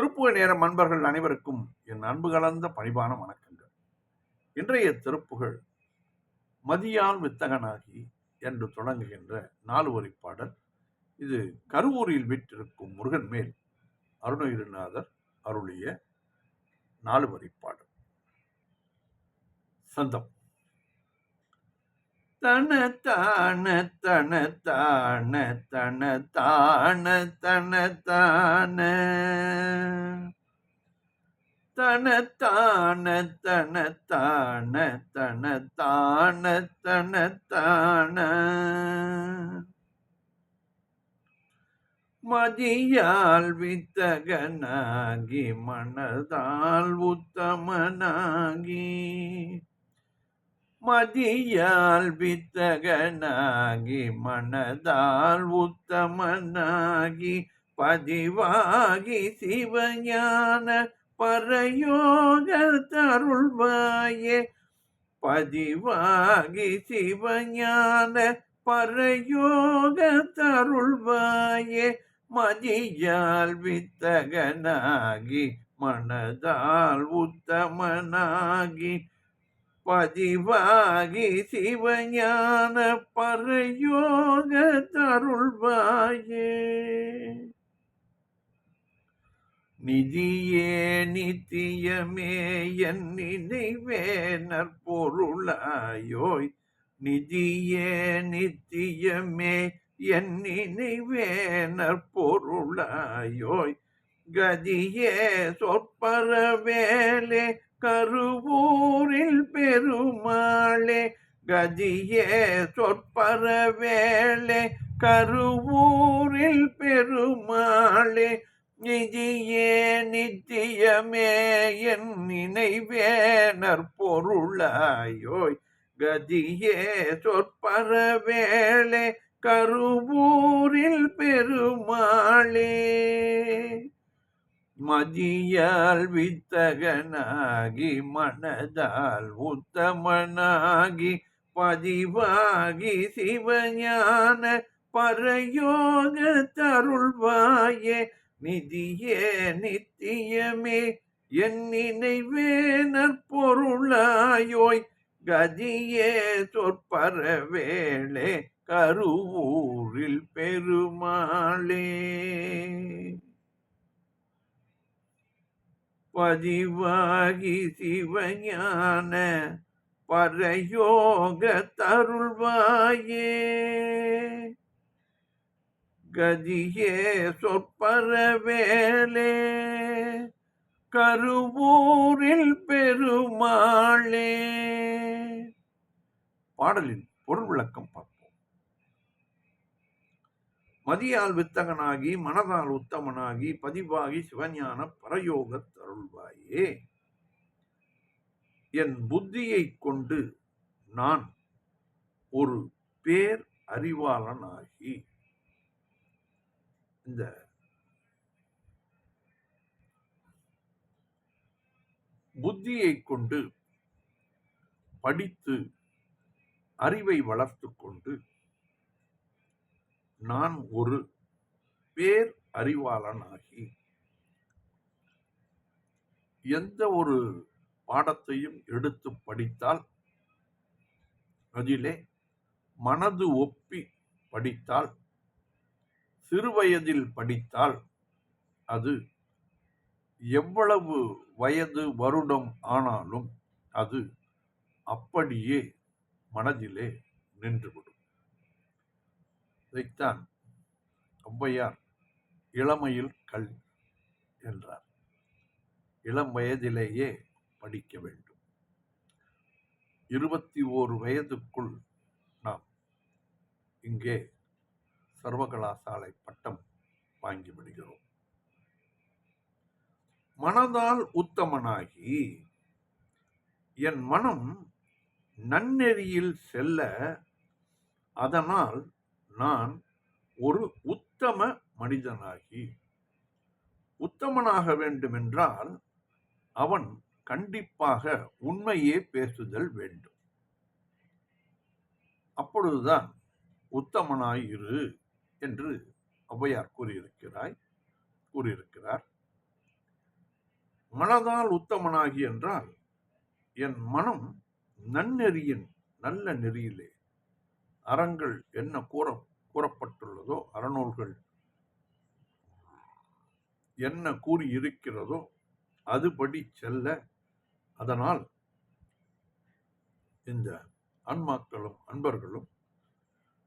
திருப்புக நேரம் அன்பர்கள் அனைவருக்கும் என் அன்பு கலந்த பணிவான வணக்கங்கள். இன்றைய திருப்புகழ் மதியான் வித்தகனாகி என்று தொடங்குகின்ற நாலு வரி பாடல். இது கருவூரில் விட்டிருக்கும் முருகன் மேல் அருணகிரிநாதர் அருளிய நாலு வரி பாடல். சந்தம். தன தான தன தான தன தான தன தான. தன தான தன தான தன தான தன தான. மதியால் வித்தகனாகி மனதால் உத்தமனாகி. மதியால் வித்தகனாகி மனதால் உத்தமனாகி பதிவாகி சிவஞான பரயோக தருள்வாயே. பதிவாகி சிவஞான பரயோக தருள்வாயே. மதியால் வித்தகனாகி மனதால் உத்தமனாகி பதிவாகி சிவஞான பரயோக தருள்வாயே. நிதியே நித்தியமே என் நினைவே நற்பொருளாயோய். நிதியே நித்தியமே என் நினைவே நற்பொருளாயோய். கதியே சொற்பரவேலே கருவூரில் பெருமாளே கதியே சொற்பரவேலே கருவூரில் பெருமாளே நிதியே நித்தியமே என் நினைவேனர் பொருளாயோய் கதியே சொற்பரவேளே கருவூரில் பெருமாளே. மதியால் வித்தகனாகி மனதால் உத்தமனாகி பதிவாகி சிவஞான பரயோக தருள்வாயே நிதியே நித்தியமே என் நினைவே நற்பொருளாயோய் கதியே சொற்பரவேளே கருவூரில் பெருமாளே. பதிவாகி சிவஞான பரயோக தருள்வாயே. கதியே சொற்பரவேலே கருவூரில் பெருமாளே. பாடலின் பொருள் விளக்கம் பார்ப்போம். மதியால் வித்தகனாகி மனதால் உத்தமனாகி பதிவாகி சிவஞான பரயோக தருள்வாயே. என் புத்தியை கொண்டு நான் ஒரு பேர் அறிவாளனாகி. இந்த புத்தியை கொண்டு படித்து அறிவை வளர்த்து கொண்டு நான் ஒரு பேர் அறிவாளனாகி எந்த ஒரு பாடத்தையும் எடுத்து படித்தால் அதிலே மனது ஒப்பி படித்தால் சிறுவயதில் படித்தால் அது எவ்வளவு வயது வருடம் ஆனாலும் அது அப்படியே மனதிலே நின்றுவிடும் இதைத்தான் ஔவையார் இளமையில் கல் என்றார். இளம் வயதிலேயே படிக்க வேண்டும். இருபத்தி ஓரு வயதுக்குள் நாம் இங்கே சர்வகலாசாலை பட்டம் வாங்கிவிடுகிறோம் மனதால் உத்தமனாகி என் மனம் நன்னெறியில் செல்ல அதனால் நான் ஒரு உத்தம மனிதனாகி உத்தமனாக வேண்டுமென்றால் அவன் கண்டிப்பாக உண்மையே பேசுதல் வேண்டும். அப்பொழுதுதான் உத்தமனாய் இரு என்று ஔவையார் கூறியிருக்கிறாய் கூறியிருக்கிறார். மனதால் உத்தமனாகி என்றால் என் மனம் நன்னெறியின் நல்ல நெறியிலே அறங்கள் என்ன கூற கூறப்பட்டுள்ளதோ அறநூல்கள் என்ன கூறி இருக்கிறதோ அதுபடி செல்ல. அதனால் இந்த அன்மாக்களும் அன்பர்களும்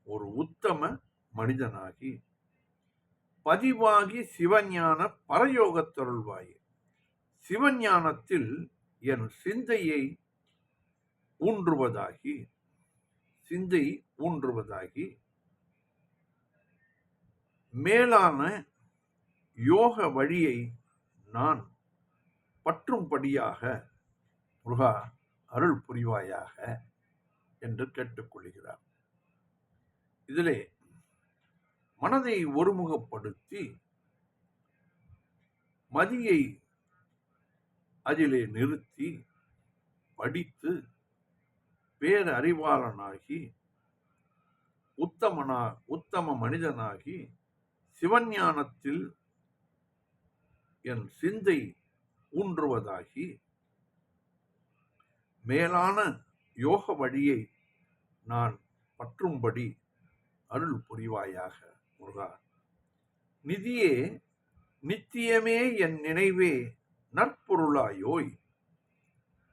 ஒரு உத்தம மனிதனாகி பதிவாகி சிவஞான பரயோகத்தருள்வாயே. சிவஞானத்தில் என் சிந்தையை ஊன்றுவதாகி சிந்தை ஊன்றுவதாகி மேலான யோக வழியை நான் பற்றும்படியாக முருகா அருள் புரிவாயாக என்று கேட்டுக்கொள்கிறார். இதிலே மனதை ஒருமுகப்படுத்தி மதியை அதிலே நிறுத்தி படித்து பேரறிவாளனாகி உத்தமனா உத்தம மனிதனாகி சிவஞானத்தில் என் சிந்தை ஊன்றுவதாகி மேலான யோக வழியை நான் பற்றும்படி அருள் புரிவாயாக முருகா. நிதியே நித்தியமே என் நினைவே நற்பொருளாயோய்.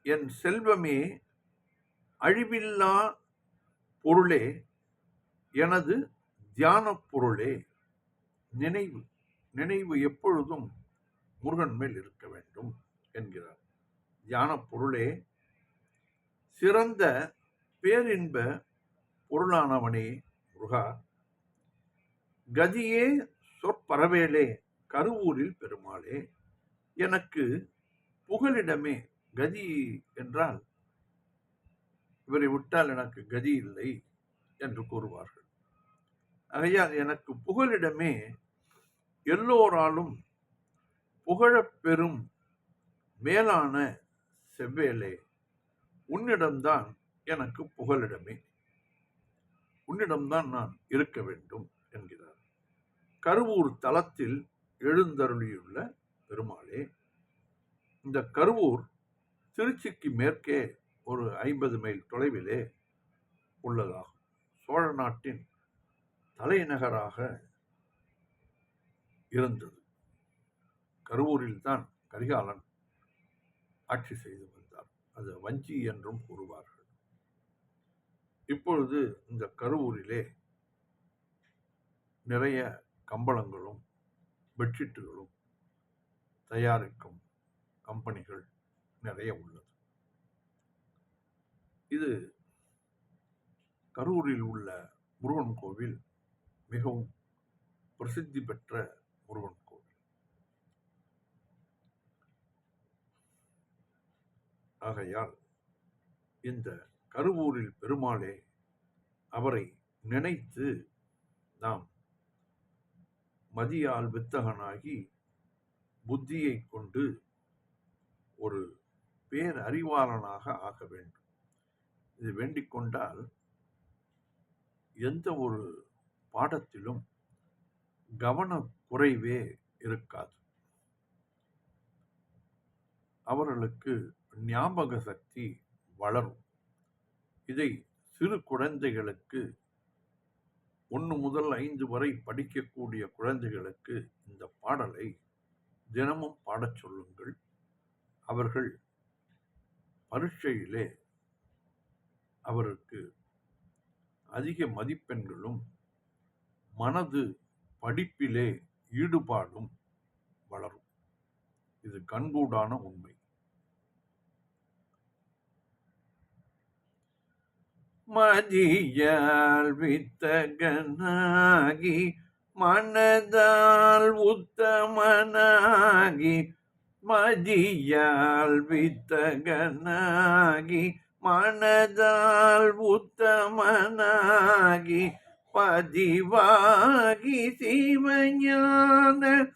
என் செல்வமே அழிவில்லா பொருளே எனது தியான பொருளே நினைவு. நினைவு எப்பொழுதும் முருகன் மேல் இருக்க வேண்டும் என்கிறார். தியான பொருளே சிறந்த பேரின்ப பொருளானவனே முருகா. கதியே சொற்பரவேலே கருவூரில் பெருமாளே. எனக்கு புகலிடமே கதி என்றால் இவரை விட்டால் எனக்கு கதி இல்லை என்று கூறுவார்கள். ஆகையால் எனக்கு புகலிடமே எல்லோராலும் புகழப்பெறும் மேலான செவ்வேலே. உன்னிடம்தான் எனக்கு புகலிடமே. உன்னிடம்தான் நான் இருக்க வேண்டும் என்கிறார். கருவூர் தலத்தில் எழுந்தருளியுள்ள பெருமாளே இந்த கருவூர் திருச்சிக்கு மேற்கே ஒரு ஐம்பது மைல் தொலைவிலே உள்ளதாகும். சோழ நாட்டின் தலைநகராக இருந்தது. கருவூரில் தான் கரிகாலன் ஆட்சி செய்து வந்தார். அது வஞ்சி என்றும் கூறுவார்கள். இப்பொழுது இந்த கருவூரிலே நிறைய கம்பளங்களும் பெட்ஷீட்டுகளும் தயாரிக்கும் கம்பெனிகள் நிறைய உள்ளது. இது கரூரில் உள்ள முருகன் கோவில் மிகவும் பிரசித்தி பெற்ற முருகன் கோவில். ஆகையால் இந்த கருவூரில் பெருமாளே அவரை நினைத்து நாம் மதியால் வித்தகனாகி புத்தியை கொண்டு ஒரு பேரறிவாளனாக ஆக வேண்டும். இது வேண்டிக் கொண்டால் எந்த ஒரு பாடத்திலும் கவன குறைவே இருக்காது. அவர்களுக்கு ஞாபக சக்தி வளரும். இதை சிறு குழந்தைகளுக்கு ஒன்று முதல் ஐந்து வரை படிக்கக்கூடிய குழந்தைகளுக்கு இந்த பாடலை தினமும் பாடச் சொல்லுங்கள். அவர்கள் பரீட்சையிலே அவருக்கு அதிக மதிப்பெண்களும் மனது படிப்பிலே ஈடுபாடும் வளரும். இது கண்கூடான உண்மை. மதியால் வித்தகனாகி மனதால் உத்தமனாகி மதியால் வித்தகனாகி மனதால் உத்தமனாகி பதிவாகி சிவஞான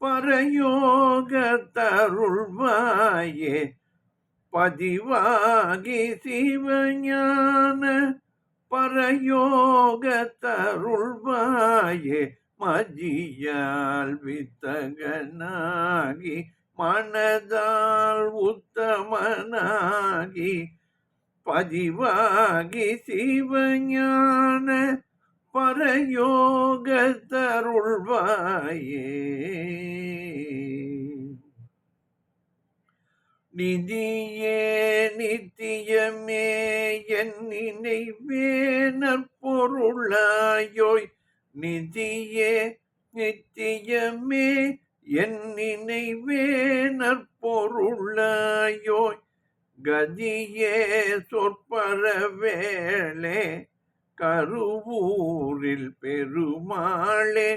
பரயோக தருள்வாயே. பதிவாகி சிவஞான பரயோக தருள்வாயே. மதியால் வித்தகனாகி மனதால் உத்தமனாகி பதிவாகி சிவஞான பரயோக தருள்வாயே நிதியே நித்தியமே என் நினைவே நற்பொருளாயோய். நிதியே நித்தியமே என் நினைவே நற்பொருளாயோய். கதியே சொற்பர வேளே கருவூரில் பெருமாளே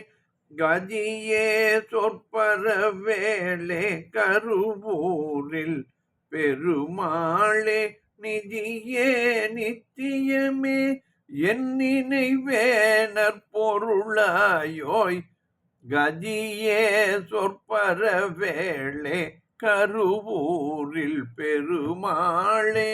கதியே சொற்பர வேளே கருவூரில் பெருமாளே நிதியே நித்தியமே என் நினைவேனர் பொருளாயோய் கதியே சொற்பர வேளே கருவூரில் பெருமாளே.